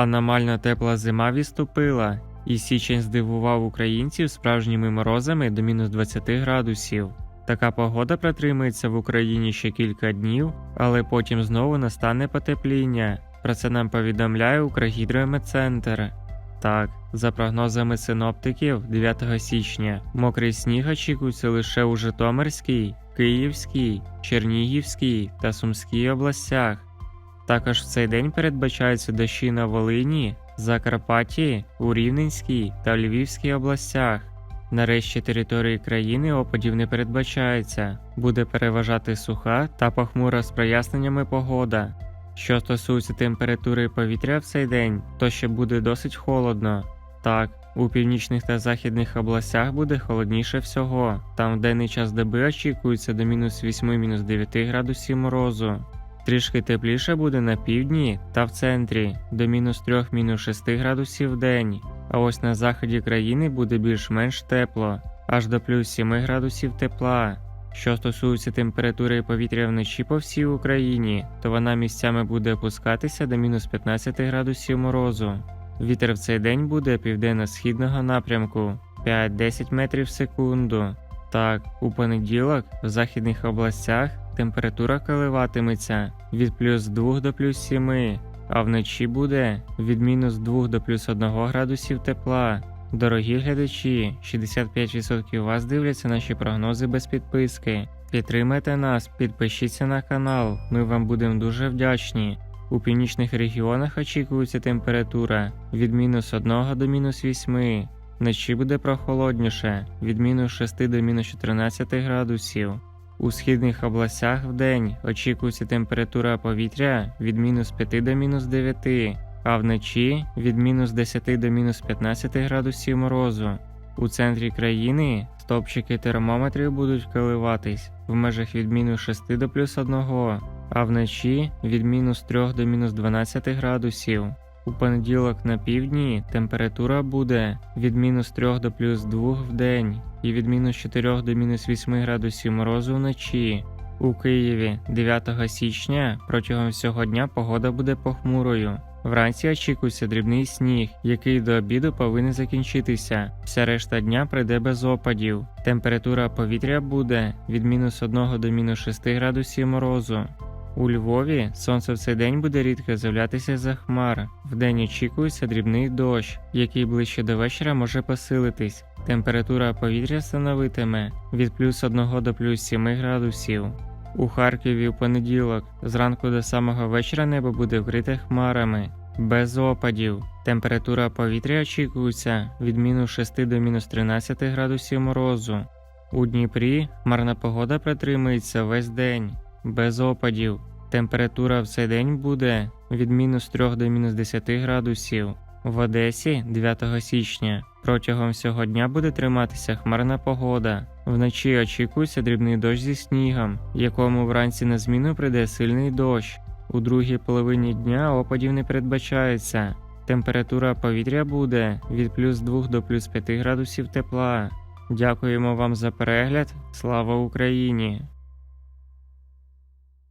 Аномально тепла зима відступила, і січень здивував українців справжніми морозами до мінус 20 градусів. Така погода протримається в Україні ще кілька днів, але потім знову настане потепління. Про це нам повідомляє Укргідрометцентр. Так, за прогнозами синоптиків, 9 січня мокрий сніг очікується лише у Житомирській, Київській, Чернігівській та Сумській областях. Також в цей день передбачаються дощі на Волині, Закарпатті, у Рівненській та Львівській областях. Нарешті території країни опадів не передбачається, буде переважати суха та похмура з проясненнями погода. Що стосується температури повітря в цей день, то ще буде досить холодно. Так, у північних та західних областях буде холодніше всього. Там в денний час доби очікується до мінус 8-9 градусів морозу. Трішки тепліше буде на півдні та в центрі до мінус 3-6 градусів в день. А ось на заході країни буде більш-менш тепло, аж до плюс 7 градусів тепла. Що стосується температури повітря вночі по всій Україні, то вона місцями буде опускатися до мінус 15 градусів морозу. Вітер в цей день буде південно-східного напрямку 5-10 метрів в секунду. Так, у понеділок в західних областях температура коливатиметься від плюс 2 до плюс 7, а вночі буде від мінус 2 до плюс 1 градусів тепла. Дорогі глядачі, 65% вас дивляться наші прогнози без підписки. Підтримайте нас, підпишіться на канал, ми вам будемо дуже вдячні. У північних регіонах очікується температура від мінус 1 до мінус 8. Вночі буде прохолодніше від мінус 6 до мінус 14 градусів. У східних областях вдень очікується температура повітря від мінус 5 до мінус 9, а вночі від мінус 10 до мінус 15 градусів морозу. У центрі країни стовпчики термометрів будуть коливатись в межах від мінус 6 до плюс 1, а вночі від мінус 3 до мінус 12 градусів. У понеділок на півдні температура буде від мінус 3 до плюс 2 в день і від мінус 4 до мінус 8 градусів морозу вночі. У Києві 9 січня протягом всього дня погода буде похмурою. Вранці очікується дрібний сніг, який до обіду повинен закінчитися. Вся решта дня прийде без опадів. Температура повітря буде від мінус 1 до мінус 6 градусів морозу. У Львові сонце в цей день буде рідко з'являтися за хмар. Вдень очікується дрібний дощ, який ближче до вечора може посилитись. Температура повітря становитиме від плюс 1 до плюс 7 градусів. У Харкові в понеділок зранку до самого вечора небо буде вкрите хмарами, без опадів. Температура повітря очікується від мінус 6 до мінус 13 градусів морозу. У Дніпрі хмарна погода протримається весь день, без опадів. Температура в цей день буде від мінус 3 до мінус 10 градусів. В Одесі 9 січня протягом всього дня буде триматися хмарна погода. Вночі очікується дрібний дощ зі снігом, якому вранці на зміну прийде сильний дощ. У другій половині дня опадів не передбачається. Температура повітря буде від плюс 2 до плюс 5 градусів тепла. Дякуємо вам за перегляд. Слава Україні!